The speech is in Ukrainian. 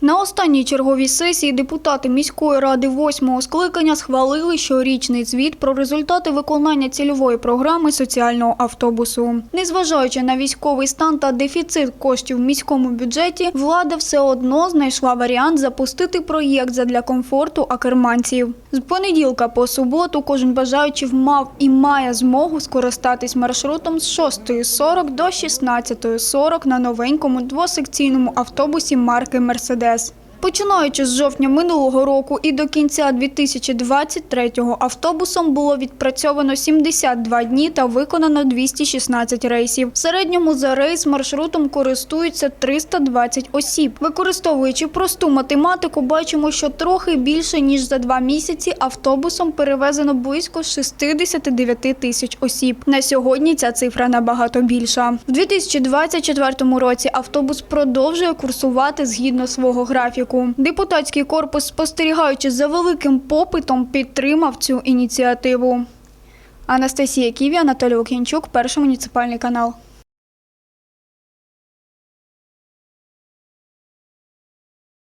На останній черговій сесії депутати міської ради восьмого скликання схвалили щорічний звіт про результати виконання цільової програми соціального автобусу. Незважаючи на військовий стан та дефіцит коштів в міському бюджеті, влада все одно знайшла варіант запустити проєкт задля комфорту акерманців. З понеділка по суботу кожен бажаючий мав і має змогу скористатись маршрутом з 6.40 до 16.40 на новенькому двосекційному автобусі марки Мерседес. Yes. Починаючи з жовтня минулого року і до кінця 2023-го автобусом було відпрацьовано 72 дні та виконано 216 рейсів. В середньому за рейс маршрутом користуються 320 осіб. Використовуючи просту математику, бачимо, що трохи більше ніж за два місяці автобусом перевезено близько 69 тисяч осіб. На сьогодні ця цифра набагато більша. В 2024 році автобус продовжує курсувати згідно свого графіку. Депутатський корпус, спостерігаючи за великим попитом, підтримав цю ініціативу. Анастасія Ківі, Анатолій Лук'янчук, перший муніципальний канал.